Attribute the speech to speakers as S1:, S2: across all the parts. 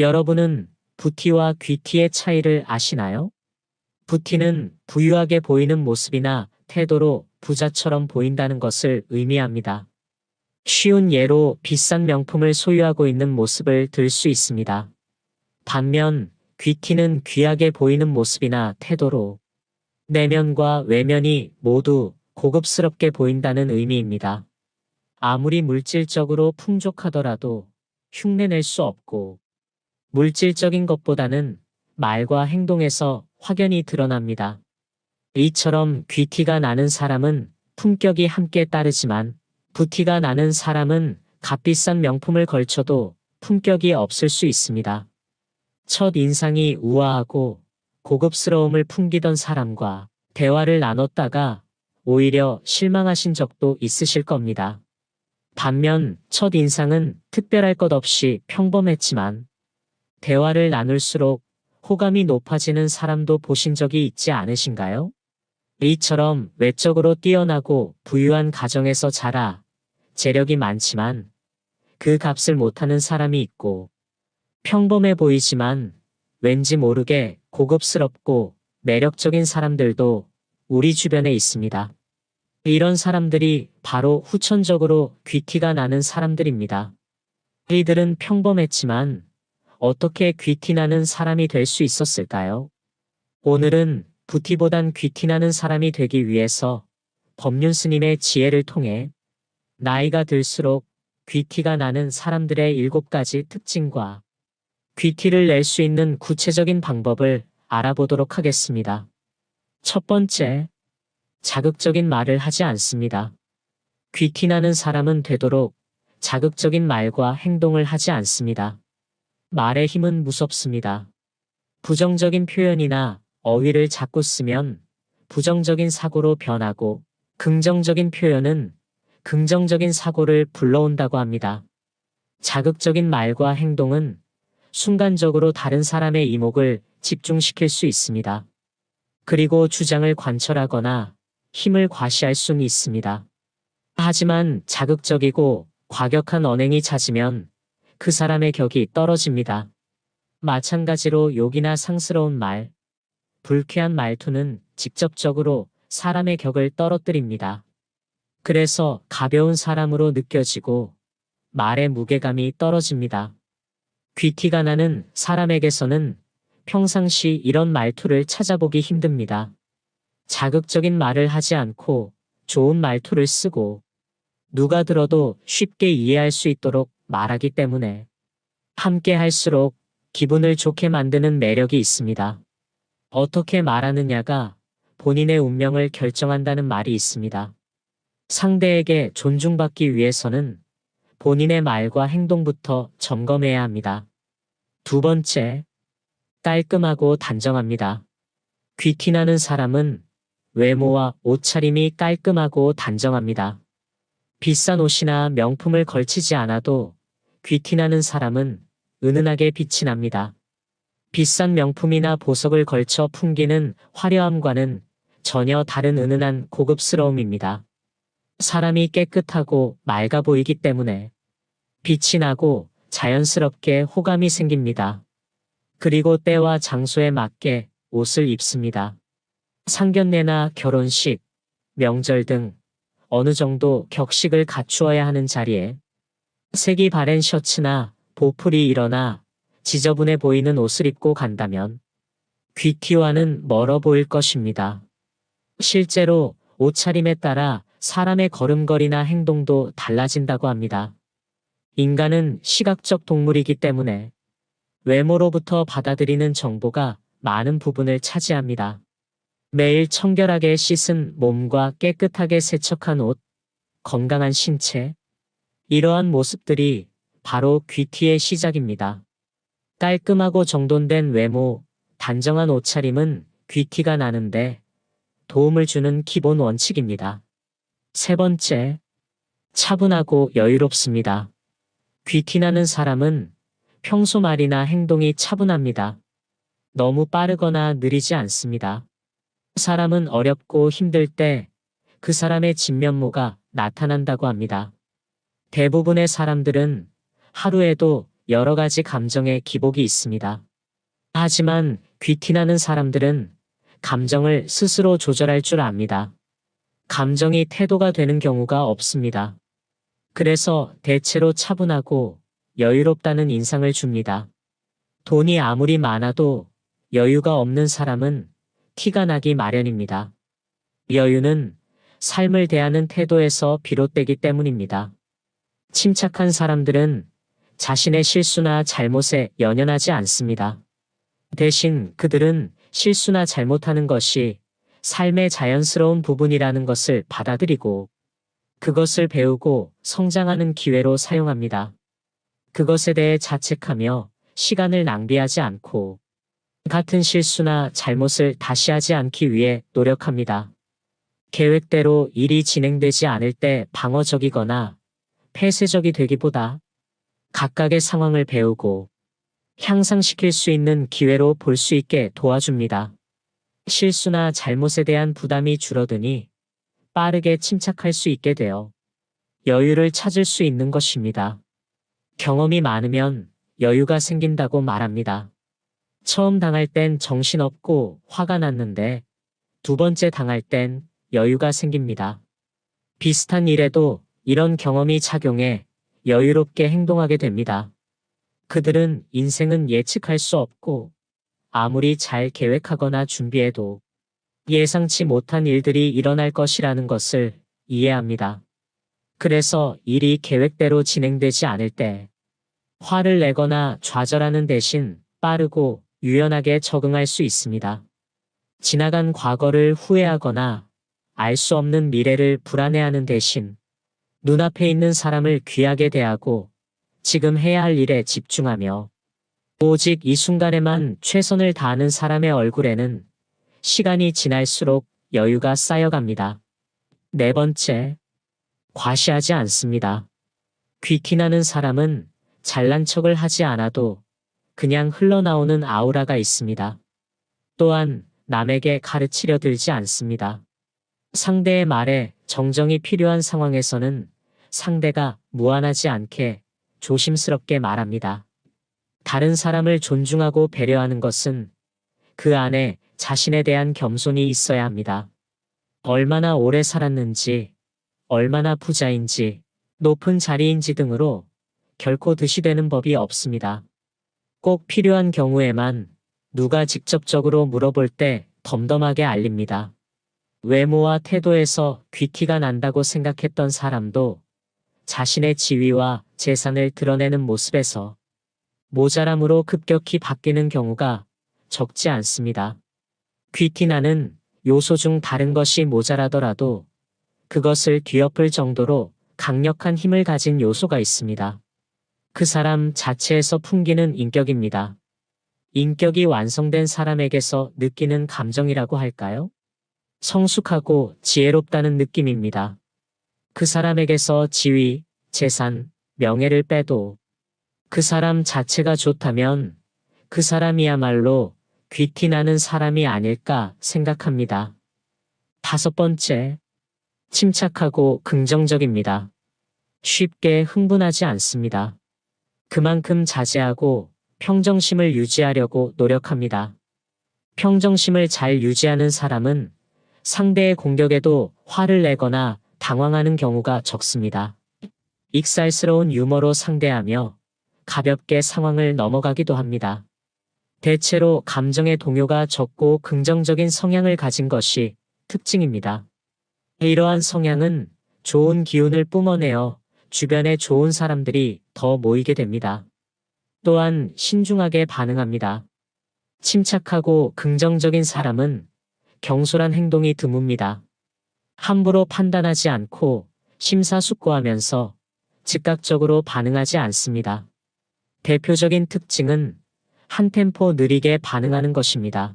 S1: 여러분은 부티와 귀티의 차이를 아시나요? 부티는 부유하게 보이는 모습이나 태도로 부자처럼 보인다는 것을 의미합니다. 쉬운 예로 비싼 명품을 소유하고 있는 모습을 들 수 있습니다. 반면 귀티는 귀하게 보이는 모습이나 태도로 내면과 외면이 모두 고급스럽게 보인다는 의미입니다. 아무리 물질적으로 풍족하더라도 흉내낼 수 없고 물질적인 것보다는 말과 행동에서 확연히 드러납니다. 이처럼 귀티가 나는 사람은 품격이 함께 따르지만 부티가 나는 사람은 값비싼 명품을 걸쳐도 품격이 없을 수 있습니다. 첫 인상이 우아하고 고급스러움을 풍기던 사람과 대화를 나눴다가 오히려 실망하신 적도 있으실 겁니다. 반면 첫 인상은 특별할 것 없이 평범했지만 대화를 나눌수록 호감이 높아지는 사람도 보신 적이 있지 않으신가요? 이처럼 외적으로 뛰어나고 부유한 가정에서 자라 재력이 많지만 그 값을 못하는 사람이 있고 평범해 보이지만 왠지 모르게 고급스럽고 매력적인 사람들도 우리 주변에 있습니다. 이런 사람들이 바로 후천적으로 귀티가 나는 사람들입니다. 이들은 평범했지만 어떻게 귀티나는 사람이 될 수 있었을까요? 오늘은 부티보단 귀티나는 사람이 되기 위해서 법륜 스님의 지혜를 통해 나이가 들수록 귀티가 나는 사람들의 일곱 가지 특징과 귀티를 낼 수 있는 구체적인 방법을 알아보도록 하겠습니다. 첫 번째, 자극적인 말을 하지 않습니다. 귀티나는 사람은 되도록 자극적인 말과 행동을 하지 않습니다. 말의 힘은 무섭습니다. 부정적인 표현이나 어휘를 자꾸 쓰면 부정적인 사고로 변하고 긍정적인 표현은 긍정적인 사고를 불러온다고 합니다. 자극적인 말과 행동은 순간적으로 다른 사람의 이목을 집중시킬 수 있습니다. 그리고 주장을 관철하거나 힘을 과시할 수는 있습니다. 하지만 자극적이고 과격한 언행이 잦으면 그 사람의 격이 떨어집니다. 마찬가지로 욕이나 상스러운 말, 불쾌한 말투는 직접적으로 사람의 격을 떨어뜨립니다. 그래서 가벼운 사람으로 느껴지고 말의 무게감이 떨어집니다. 귀티가 나는 사람에게서는 평상시 이런 말투를 찾아보기 힘듭니다. 자극적인 말을 하지 않고 좋은 말투를 쓰고 누가 들어도 쉽게 이해할 수 있도록 말하기 때문에 함께 할수록 기분을 좋게 만드는 매력이 있습니다. 어떻게 말하느냐가 본인의 운명을 결정한다는 말이 있습니다. 상대에게 존중받기 위해서는 본인의 말과 행동부터 점검해야 합니다. 두 번째, 깔끔하고 단정합니다. 귀티나는 사람은 외모와 옷차림이 깔끔하고 단정합니다. 비싼 옷이나 명품을 걸치지 않아도 귀티나는 사람은 은은하게 빛이 납니다. 비싼 명품이나 보석을 걸쳐 풍기는 화려함과는 전혀 다른 은은한 고급스러움입니다. 사람이 깨끗하고 맑아 보이기 때문에 빛이 나고 자연스럽게 호감이 생깁니다. 그리고 때와 장소에 맞게 옷을 입습니다. 상견례나 결혼식, 명절 등 어느 정도 격식을 갖추어야 하는 자리에 색이 바랜 셔츠나 보풀이 일어나 지저분해 보이는 옷을 입고 간다면 귀티와는 멀어 보일 것입니다. 실제로 옷차림에 따라 사람의 걸음걸이나 행동도 달라진다고 합니다. 인간은 시각적 동물이기 때문에 외모로부터 받아들이는 정보가 많은 부분을 차지합니다. 매일 청결하게 씻은 몸과 깨끗하게 세척한 옷, 건강한 신체, 이러한 모습들이 바로 귀티의 시작입니다. 깔끔하고 정돈된 외모, 단정한 옷차림은 귀티가 나는데 도움을 주는 기본 원칙입니다. 세 번째, 차분하고 여유롭습니다. 귀티나는 사람은 평소 말이나 행동이 차분합니다. 너무 빠르거나 느리지 않습니다. 사람은 어렵고 힘들 때 그 사람의 진면모가 나타난다고 합니다. 대부분의 사람들은 하루에도 여러 가지 감정의 기복이 있습니다. 하지만 귀티나는 사람들은 감정을 스스로 조절할 줄 압니다. 감정이 태도가 되는 경우가 없습니다. 그래서 대체로 차분하고 여유롭다는 인상을 줍니다. 돈이 아무리 많아도 여유가 없는 사람은 티가 나기 마련입니다. 여유는 삶을 대하는 태도에서 비롯되기 때문입니다. 침착한 사람들은 자신의 실수나 잘못에 연연하지 않습니다. 대신 그들은 실수나 잘못하는 것이 삶의 자연스러운 부분이라는 것을 받아들이고 그것을 배우고 성장하는 기회로 사용합니다. 그것에 대해 자책하며 시간을 낭비하지 않고 같은 실수나 잘못을 다시 하지 않기 위해 노력합니다. 계획대로 일이 진행되지 않을 때 방어적이거나 폐쇄적이 되기보다 각각의 상황을 배우고 향상시킬 수 있는 기회로 볼 수 있게 도와줍니다. 실수나 잘못에 대한 부담이 줄어드니 빠르게 침착할 수 있게 되어 여유를 찾을 수 있는 것입니다. 경험이 많으면 여유가 생긴다고 말합니다. 처음 당할 땐 정신없고 화가 났는데 두 번째 당할 땐 여유가 생깁니다. 비슷한 일에도 이런 경험이 작용해 여유롭게 행동하게 됩니다. 그들은 인생은 예측할 수 없고 아무리 잘 계획하거나 준비해도 예상치 못한 일들이 일어날 것이라는 것을 이해합니다. 그래서 일이 계획대로 진행되지 않을 때 화를 내거나 좌절하는 대신 빠르고 유연하게 적응할 수 있습니다. 지나간 과거를 후회하거나 알 수 없는 미래를 불안해하는 대신 눈앞에 있는 사람을 귀하게 대하고 지금 해야 할 일에 집중하며 오직 이 순간에만 최선을 다하는 사람의 얼굴에는 시간이 지날수록 여유가 쌓여갑니다. 네 번째, 과시하지 않습니다. 귀티나는 사람은 잘난 척을 하지 않아도 그냥 흘러나오는 아우라가 있습니다. 또한 남에게 가르치려 들지 않습니다. 상대의 말에 정정이 필요한 상황에서는 상대가 무안하지 않게 조심스럽게 말합니다. 다른 사람을 존중하고 배려하는 것은 그 안에 자신에 대한 겸손이 있어야 합니다. 얼마나 오래 살았는지, 얼마나 부자인지, 높은 자리인지 등으로 결코 득시되는 법이 없습니다. 꼭 필요한 경우에만 누가 직접적으로 물어볼 때 덤덤하게 알립니다. 외모와 태도에서 귀티가 난다고 생각했던 사람도 자신의 지위와 재산을 드러내는 모습에서 모자람으로 급격히 바뀌는 경우가 적지 않습니다. 귀티나는 요소 중 다른 것이 모자라더라도 그것을 뒤엎을 정도로 강력한 힘을 가진 요소가 있습니다. 그 사람 자체에서 풍기는 인격입니다. 인격이 완성된 사람에게서 느끼는 감정이라고 할까요? 성숙하고 지혜롭다는 느낌입니다. 그 사람에게서 지위, 재산, 명예를 빼도 그 사람 자체가 좋다면 그 사람이야말로 귀티나는 사람이 아닐까 생각합니다. 다섯 번째, 침착하고 긍정적입니다. 쉽게 흥분하지 않습니다. 그만큼 자제하고 평정심을 유지하려고 노력합니다. 평정심을 잘 유지하는 사람은 상대의 공격에도 화를 내거나 당황하는 경우가 적습니다. 익살스러운 유머로 상대하며 가볍게 상황을 넘어가기도 합니다. 대체로 감정의 동요가 적고 긍정적인 성향을 가진 것이 특징입니다. 이러한 성향은 좋은 기운을 뿜어내어 주변에 좋은 사람들이 더 모이게 됩니다. 또한 신중하게 반응합니다. 침착하고 긍정적인 사람은 경솔한 행동이 드뭅니다. 함부로 판단하지 않고 심사숙고하면서 즉각적으로 반응하지 않습니다. 대표적인 특징은 한 템포 느리게 반응하는 것입니다.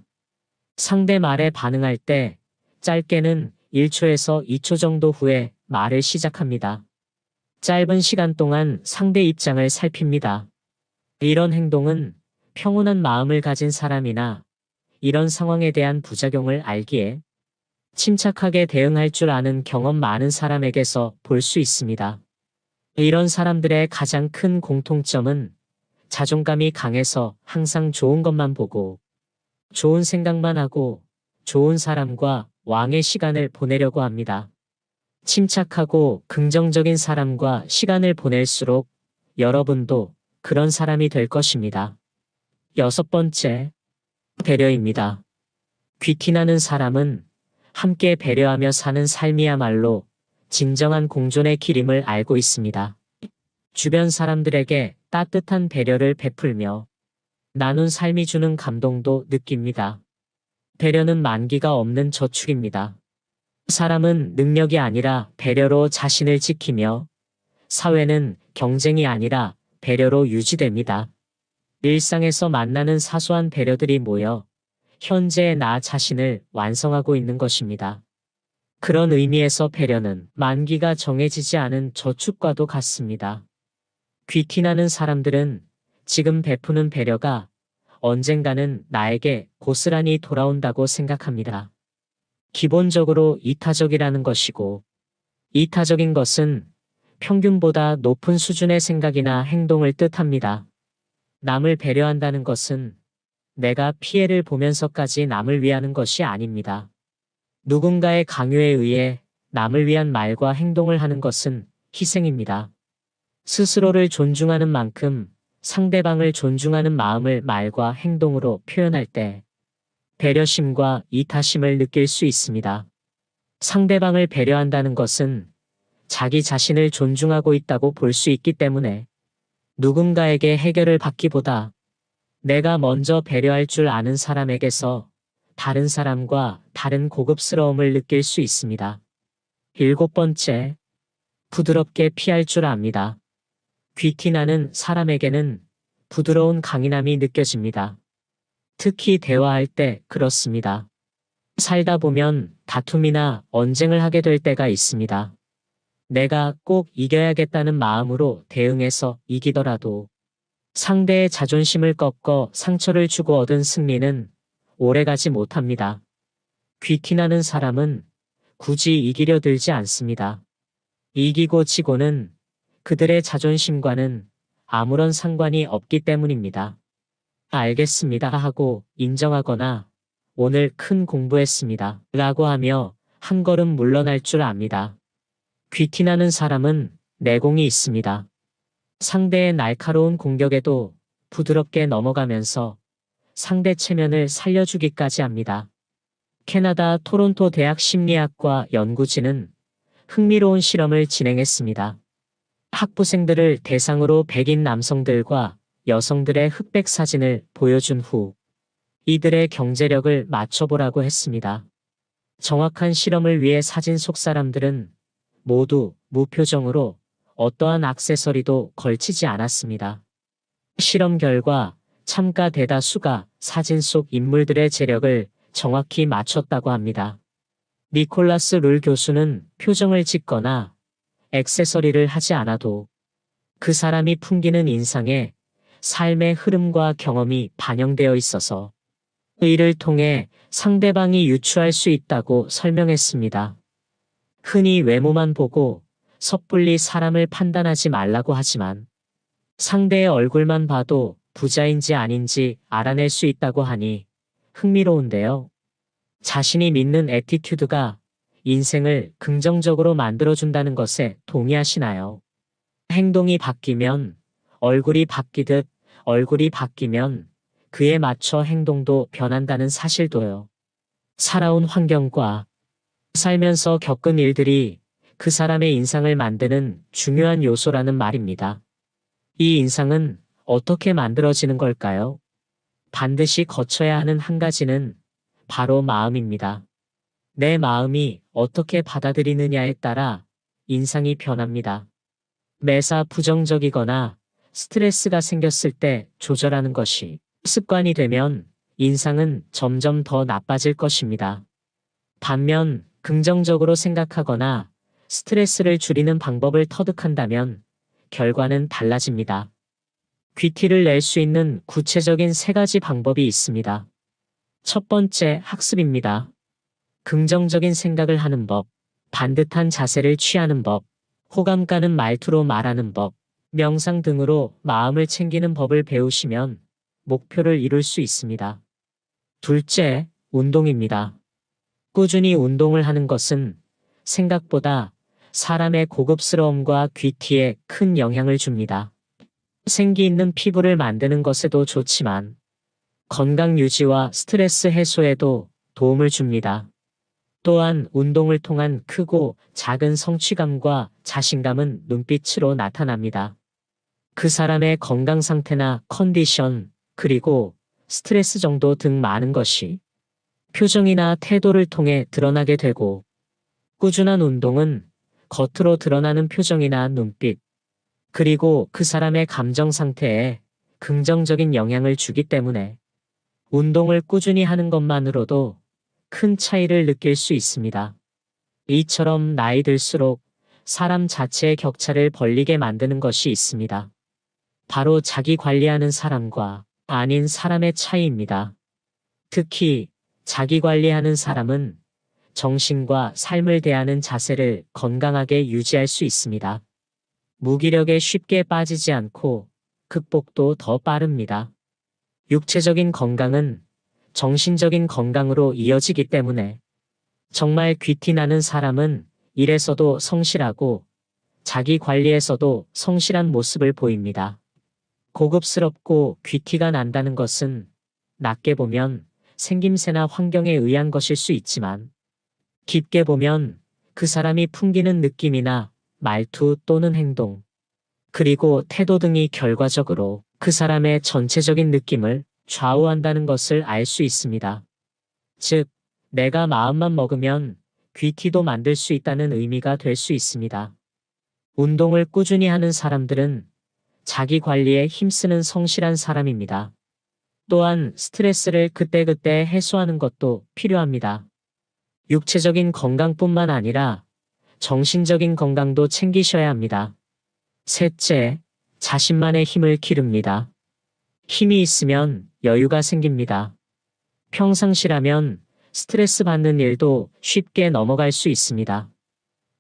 S1: 상대 말에 반응할 때 짧게는 1초에서 2초 정도 후에 말을 시작합니다. 짧은 시간 동안 상대 입장을 살핍니다. 이런 행동은 평온한 마음을 가진 사람이나 이런 상황에 대한 부작용을 알기에 침착하게 대응할 줄 아는 경험 많은 사람에게서 볼 수 있습니다. 이런 사람들의 가장 큰 공통점은 자존감이 강해서 항상 좋은 것만 보고 좋은 생각만 하고 좋은 사람과 왕의 시간을 보내려고 합니다. 침착하고 긍정적인 사람과 시간을 보낼수록 여러분도 그런 사람이 될 것입니다. 여섯 번째, 배려입니다. 귀티나는 사람은 함께 배려하며 사는 삶이야말로 진정한 공존의 길임을 알고 있습니다. 주변 사람들에게 따뜻한 배려를 베풀며 나눈 삶이 주는 감동도 느낍니다. 배려는 만기가 없는 저축입니다. 사람은 능력이 아니라 배려로 자신을 지키며 사회는 경쟁이 아니라 배려로 유지됩니다. 일상에서 만나는 사소한 배려들이 모여 현재의 나 자신을 완성하고 있는 것입니다. 그런 의미에서 배려는 만기가 정해지지 않은 저축과도 같습니다. 귀티나는 사람들은 지금 베푸는 배려가 언젠가는 나에게 고스란히 돌아온다고 생각합니다. 기본적으로 이타적이라는 것이고, 이타적인 것은 평균보다 높은 수준의 생각이나 행동을 뜻합니다. 남을 배려한다는 것은 내가 피해를 보면서까지 남을 위하는 것이 아닙니다. 누군가의 강요에 의해 남을 위한 말과 행동을 하는 것은 희생입니다. 스스로를 존중하는 만큼 상대방을 존중하는 마음을 말과 행동으로 표현할 때 배려심과 이타심을 느낄 수 있습니다. 상대방을 배려한다는 것은 자기 자신을 존중하고 있다고 볼 수 있기 때문에 누군가에게 해결을 받기보다 내가 먼저 배려할 줄 아는 사람에게서 다른 사람과 다른 고급스러움을 느낄 수 있습니다. 일곱 번째, 부드럽게 피할 줄 압니다. 귀티나는 사람에게는 부드러운 강인함이 느껴집니다. 특히 대화할 때 그렇습니다. 살다 보면 다툼이나 언쟁을 하게 될 때가 있습니다. 내가 꼭 이겨야겠다는 마음으로 대응해서 이기더라도 상대의 자존심을 꺾어 상처를 주고 얻은 승리는 오래가지 못합니다. 귀티나는 사람은 굳이 이기려 들지 않습니다. 이기고 지고는 그들의 자존심과는 아무런 상관이 없기 때문입니다. 알겠습니다 하고 인정하거나 오늘 큰 공부했습니다 라고 하며 한 걸음 물러날 줄 압니다. 귀티나는 사람은 내공이 있습니다. 상대의 날카로운 공격에도 부드럽게 넘어가면서 상대 체면을 살려주기까지 합니다. 캐나다 토론토 대학 심리학과 연구진은 흥미로운 실험을 진행했습니다. 학부생들을 대상으로 백인 남성들과 여성들의 흑백 사진을 보여준 후 이들의 경제력을 맞춰보라고 했습니다. 정확한 실험을 위해 사진 속 사람들은 모두 무표정으로 어떠한 악세서리도 걸치지 않았습니다. 실험 결과 참가 대다수가 사진 속 인물들의 재력을 정확히 맞췄다고 합니다. 니콜라스 룰 교수는 표정을 짓거나 액세서리를 하지 않아도 그 사람이 풍기는 인상에 삶의 흐름과 경험이 반영되어 있어서 이를 통해 상대방이 유추할 수 있다고 설명했습니다. 흔히 외모만 보고 섣불리 사람을 판단하지 말라고 하지만 상대의 얼굴만 봐도 부자인지 아닌지 알아낼 수 있다고 하니 흥미로운데요. 자신이 믿는 에티튜드가 인생을 긍정적으로 만들어준다는 것에 동의하시나요? 행동이 바뀌면 얼굴이 바뀌듯 얼굴이 바뀌면 그에 맞춰 행동도 변한다는 사실도요. 살아온 환경과 살면서 겪은 일들이 그 사람의 인상을 만드는 중요한 요소라는 말입니다. 이 인상은 어떻게 만들어지는 걸까요? 반드시 거쳐야 하는 한 가지는 바로 마음입니다. 내 마음이 어떻게 받아들이느냐에 따라 인상이 변합니다. 매사 부정적이거나 스트레스가 생겼을 때 조절하는 것이 습관이 되면 인상은 점점 더 나빠질 것입니다. 반면 긍정적으로 생각하거나 스트레스를 줄이는 방법을 터득한다면 결과는 달라집니다. 귀티를 낼 수 있는 구체적인 세 가지 방법이 있습니다. 첫 번째 학습입니다. 긍정적인 생각을 하는 법, 반듯한 자세를 취하는 법, 호감 가는 말투로 말하는 법, 명상 등으로 마음을 챙기는 법을 배우시면 목표를 이룰 수 있습니다. 둘째, 운동입니다. 꾸준히 운동을 하는 것은 생각보다 사람의 고급스러움과 귀티에 큰 영향을 줍니다. 생기 있는 피부를 만드는 것에도 좋지만 건강 유지와 스트레스 해소에도 도움을 줍니다. 또한 운동을 통한 크고 작은 성취감과 자신감은 눈빛으로 나타납니다. 그 사람의 건강 상태나 컨디션, 그리고 스트레스 정도 등 많은 것이 표정이나 태도를 통해 드러나게 되고 꾸준한 운동은 겉으로 드러나는 표정이나 눈빛, 그리고 그 사람의 감정 상태에 긍정적인 영향을 주기 때문에 운동을 꾸준히 하는 것만으로도 큰 차이를 느낄 수 있습니다. 이처럼 나이 들수록 사람 자체의 격차를 벌리게 만드는 것이 있습니다. 바로 자기 관리하는 사람과 아닌 사람의 차이입니다. 특히 자기 관리하는 사람은 정신과 삶을 대하는 자세를 건강하게 유지할 수 있습니다. 무기력에 쉽게 빠지지 않고 극복도 더 빠릅니다. 육체적인 건강은 정신적인 건강으로 이어지기 때문에 정말 귀티나는 사람은 일에서도 성실하고 자기 관리에서도 성실한 모습을 보입니다. 고급스럽고 귀티가 난다는 것은 낮게 보면 생김새나 환경에 의한 것일 수 있지만 깊게 보면 그 사람이 풍기는 느낌이나 말투 또는 행동, 그리고 태도 등이 결과적으로 그 사람의 전체적인 느낌을 좌우한다는 것을 알 수 있습니다. 즉, 내가 마음만 먹으면 귀티도 만들 수 있다는 의미가 될 수 있습니다. 운동을 꾸준히 하는 사람들은 자기 관리에 힘쓰는 성실한 사람입니다. 또한 스트레스를 그때그때 해소하는 것도 필요합니다. 육체적인 건강뿐만 아니라 정신적인 건강도 챙기셔야 합니다. 셋째, 자신만의 힘을 기릅니다. 힘이 있으면 여유가 생깁니다. 평상시라면 스트레스 받는 일도 쉽게 넘어갈 수 있습니다.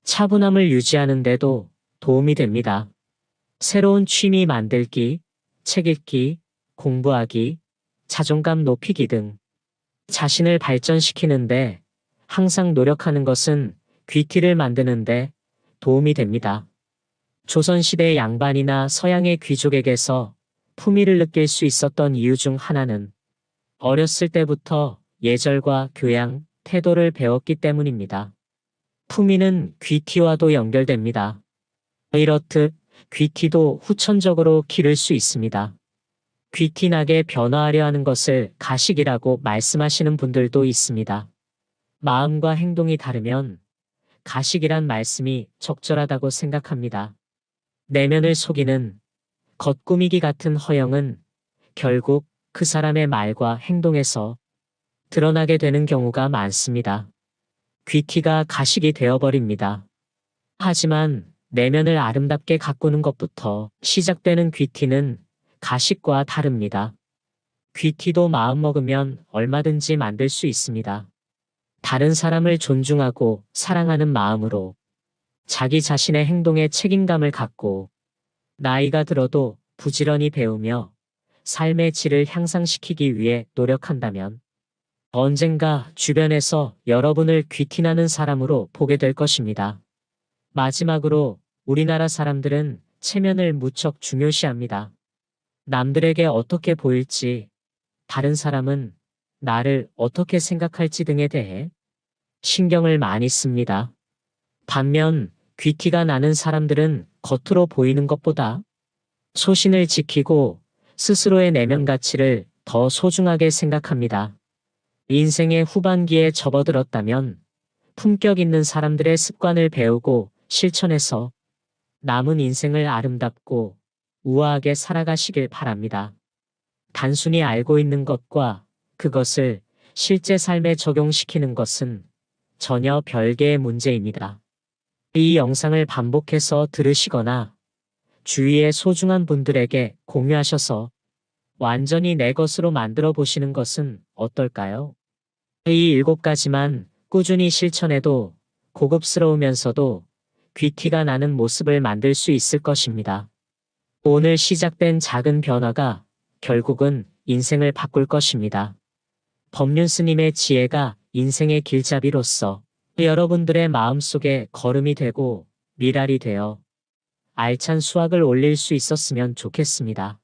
S1: 차분함을 유지하는데도 도움이 됩니다. 새로운 취미 만들기, 책 읽기, 공부하기, 자존감 높이기 등 자신을 발전시키는데 항상 노력하는 것은 귀티를 만드는데 도움이 됩니다. 조선시대 양반이나 서양의 귀족에게서 품위를 느낄 수 있었던 이유 중 하나는 어렸을 때부터 예절과 교양, 태도를 배웠기 때문입니다. 품위는 귀티와도 연결됩니다. 이렇듯 귀티도 후천적으로 기를 수 있습니다. 귀티나게 변화하려 하는 것을 가식이라고 말씀하시는 분들도 있습니다. 마음과 행동이 다르면 가식이란 말씀이 적절하다고 생각합니다. 내면을 속이는 겉꾸미기 같은 허영은 결국 그 사람의 말과 행동에서 드러나게 되는 경우가 많습니다. 귀티가 가식이 되어버립니다. 하지만 내면을 아름답게 가꾸는 것부터 시작되는 귀티는 가식과 다릅니다. 귀티도 마음먹으면 얼마든지 만들 수 있습니다. 다른 사람을 존중하고 사랑하는 마음으로 자기 자신의 행동에 책임감을 갖고 나이가 들어도 부지런히 배우며 삶의 질을 향상시키기 위해 노력한다면 언젠가 주변에서 여러분을 귀티나는 사람으로 보게 될 것입니다. 마지막으로 우리나라 사람들은 체면을 무척 중요시합니다. 남들에게 어떻게 보일지, 다른 사람은 나를 어떻게 생각할지 등에 대해 신경을 많이 씁니다. 반면 귀티가 나는 사람들은 겉으로 보이는 것보다 소신을 지키고 스스로의 내면 가치를 더 소중하게 생각합니다. 인생의 후반기에 접어들었다면 품격 있는 사람들의 습관을 배우고 실천해서 남은 인생을 아름답고 우아하게 살아가시길 바랍니다. 단순히 알고 있는 것과 그것을 실제 삶에 적용시키는 것은 전혀 별개의 문제입니다. 이 영상을 반복해서 들으시거나 주위의 소중한 분들에게 공유하셔서 완전히 내 것으로 만들어 보시는 것은 어떨까요? 이 일곱 가지만 꾸준히 실천해도 고급스러우면서도 귀티가 나는 모습을 만들 수 있을 것입니다. 오늘 시작된 작은 변화가 결국은 인생을 바꿀 것입니다. 법륜 스님의 지혜가 인생의 길잡이로서 여러분들의 마음속에 걸음이 되고 미랄이 되어 알찬 수확을 올릴 수 있었으면 좋겠습니다.